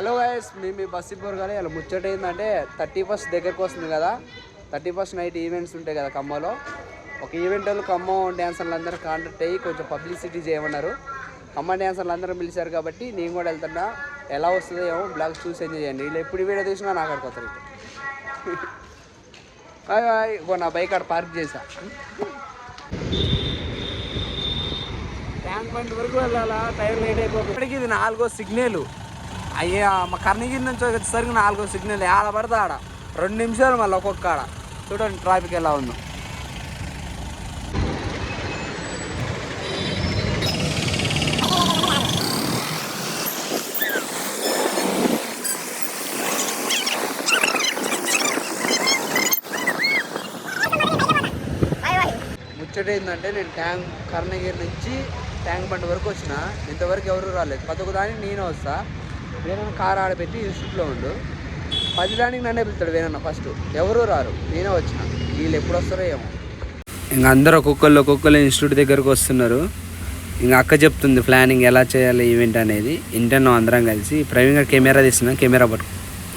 Hello guys మేము మీ bus ఇప్పుడు కానీ ఇలా ముచ్చట ఏంటంటే థర్టీ ఫస్ట్ దగ్గరకు వస్తుంది కదా. థర్టీ ఫస్ట్ నైట్ ఈవెంట్స్ ఉంటాయి కదా ఖమ్మంలో. ఒక ఈవెంట్ వాళ్ళు ఖమ్మం డ్యాన్సర్లు అందరూ కాంటాక్ట్ అయ్యి కొంచెం పబ్లిసిటీ చేయమన్నారు. ఖమ్మం డ్యాన్సర్లు అందరూ పిలిచారు కాబట్టి నేను కూడా వెళ్తున్నా. ఎలా వస్తుందో ఏమో బ్లాగ్ చూసి ఎంజాయ్ చేయండి. వీళ్ళు ఎప్పుడు వీడియో తీసినా నాకు అక్కడికి వస్తారు హాయ్ ఇగో నా బైక్ అక్కడ పార్క్ చేసా. ట్యాంక్ బండ్ వరకు వెళ్ళాలా? టైర్ లేట్ అయిపోతుంది. ఇప్పటికి ఇది నాలుగో సిగ్నల్ అయ్యా మా కర్ణగిరి నుంచి వచ్చేసరికి నాలుగో సిగ్నల్ ఆడ పడితే ఆడ. రెండు నిమిషాలు మళ్ళీ ఒక్కొక్క ఆడ చూడండి ట్రాఫిక్ ఎలా ఉందో. ముచ్చట ఏంటంటే నేను ట్యాంక్ కర్ణగిరి నుంచి ట్యాంక్ బండ్ వరకు వచ్చిన. ఇంతవరకు ఎవరు రాలేదు. పదొక దానికి నేను వస్తా. వేనన్న కార్ ఆడపెట్టి ఇన్స్టిట్యూట్లో ఉండు. పది దానికి నన్నే పిలుస్తాడు వేనన్న ఫస్ట్. ఎవరు రారు? నేనే వచ్చిన. వీళ్ళు ఎప్పుడు వస్తారో ఏమో. ఇంకా అందరూ ఒక్కొక్కళ్ళు ఒక్కొక్కళ్ళు ఇన్స్టిట్యూట్ దగ్గరకు వస్తున్నారు. ఇంకా అక్క చెప్తుంది ప్లానింగ్ ఎలా చేయాలి ఈవెంట్ అనేది. ఇంటర్నో అందరం కలిసి ప్రవీణ్ కెమెరా తీస్తున్నాం కెమెరా పట్టుకు.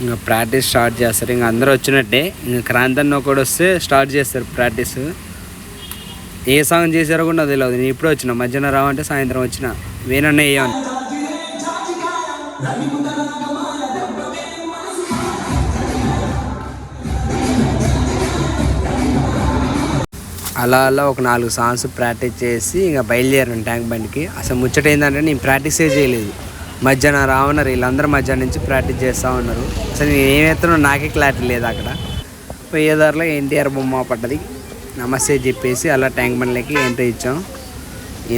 ఇంకా ప్రాక్టీస్ స్టార్ట్ చేస్తారు. ఇంకా అందరూ వచ్చినట్టే. ఇంకా క్రాంతన్న ఒకడు వస్తే స్టార్ట్ చేస్తారు ప్రాక్టీస్. ఏ సాంగ్ చేశారో కూడా నాకు తెలియదు. నేను ఇప్పుడు వచ్చిన. మధ్యాహ్నం రావంటే సాయంత్రం వచ్చిన. వేనన్న వేయమని అలా అలా ఒక నాలుగు సాంగ్స్ ప్రాక్టీస్ చేసి ఇంకా బయలుదేరాను ట్యాంక్ బండికి. అసలు ముచ్చట ఏంటంటే నేను ప్రాక్టీసే చేయలేదు. మధ్యాహ్నం రావన్నారు వీళ్ళందరూ మధ్యాహ్నం నుంచి ప్రాక్టీస్ చేస్తూ ఉన్నారు. అసలు నేను ఏమేస్తానో నాకే క్లారిటీ లేదు అక్కడ. పోయేదారిలో ఎన్టీఆర్ బొమ్మ పడ్డది. నమస్తే చెప్పేసి అలా ట్యాంక్ బండ్లకి ఎంట్రీ ఇచ్చాం.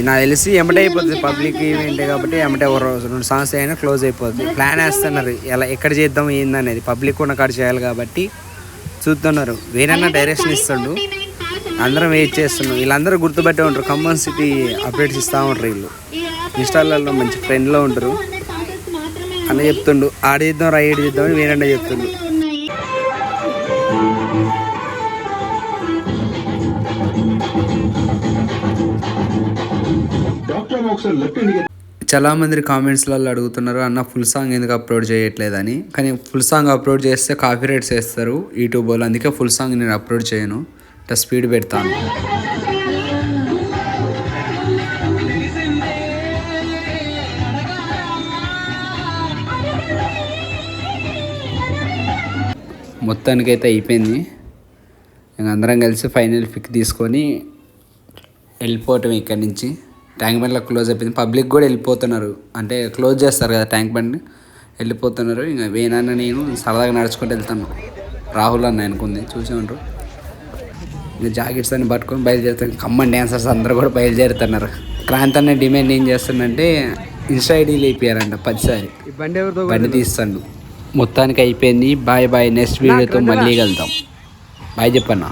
నాకు తెలిసి ఎమ్మటే అయిపోతుంది పబ్లిక్ ఈవెంట్ కాబట్టి ఎమ్మటే ఒక రోజు రెండు సంవత్సరాలు అయినా క్లోజ్ అయిపోతుంది ప్లాన్ వేస్తున్నారు. ఎలా ఎక్కడ చేద్దాం ఏందనేది. పబ్లిక్ ఉన్న కాడ చేయాలి కాబట్టి చూస్తున్నారు. వేరన్నా డైరెక్షన్ ఇస్తుండు. అందరం వెయిట్ చేస్తున్నాం. వీళ్ళందరూ గుర్తుపట్టే ఉంటారు. ఖమ్మం సిటీ అప్డేట్స్ ఇస్తూ ఉంటారు వీళ్ళు. ఇన్స్టాలలో మంచి ఫ్రెండ్లో ఉంటారు. అన్న చెప్తుండు ఆడ చేద్దాం రా ఏడు చేద్దాం అని వేరన్నా చెప్తుండు. ఒకసారి లెఫ్ట్ చాలా మంది కామెంట్స్లలో అడుగుతున్నారు అన్న ఫుల్ సాంగ్ ఎందుకు అప్లోడ్ చేయట్లేదని. కానీ ఫుల్ సాంగ్ అప్లోడ్ చేస్తే కాపీ రైట్స్ వేస్తారు యూట్యూబ్ వాళ్ళు అందుకే ఫుల్ సాంగ్ నేను అప్లోడ్ చేయను. ఇట్లా స్పీడ్ పెడతాను. మొత్తానికైతే అయిపోయింది. ఇంక అందరం కలిసి ఫైనల్ పిక్ తీసుకొని వెళ్ళిపోవటం ఇక్కడి నుంచి. ట్యాంక్ బండ్లో క్లోజ్ అయిపోయింది. పబ్లిక్ కూడా వెళ్ళిపోతున్నారు. అంటే క్లోజ్ చేస్తారు కదా ట్యాంక్ బండ్. వెళ్ళిపోతున్నారు. ఇంకా వేనాన్న నేను సరదాగా నడుచుకుంటూ వెళ్తాను రాహుల్ అన్న అనుకుంది చూసే ఉంటారు ఇంకా జాకెట్స్ అన్ని పట్టుకొని బయలుదేరుతాను ఖమ్మం డ్యాన్సర్స్ అందరూ కూడా బయలుదేరుతున్నారు. క్రాంత్ అన్న డిమాండ్ ఏం చేస్తుందంటే ఇన్స్టా ఐడీలు అయిపోయారంట పదిసారి. బండి తీస్తాడు. మొత్తానికి అయిపోయింది. Bye bye. నెక్స్ట్ వీడియోతో మళ్ళీ కలుద్దాం. బాయ్ చెప్పన్నా.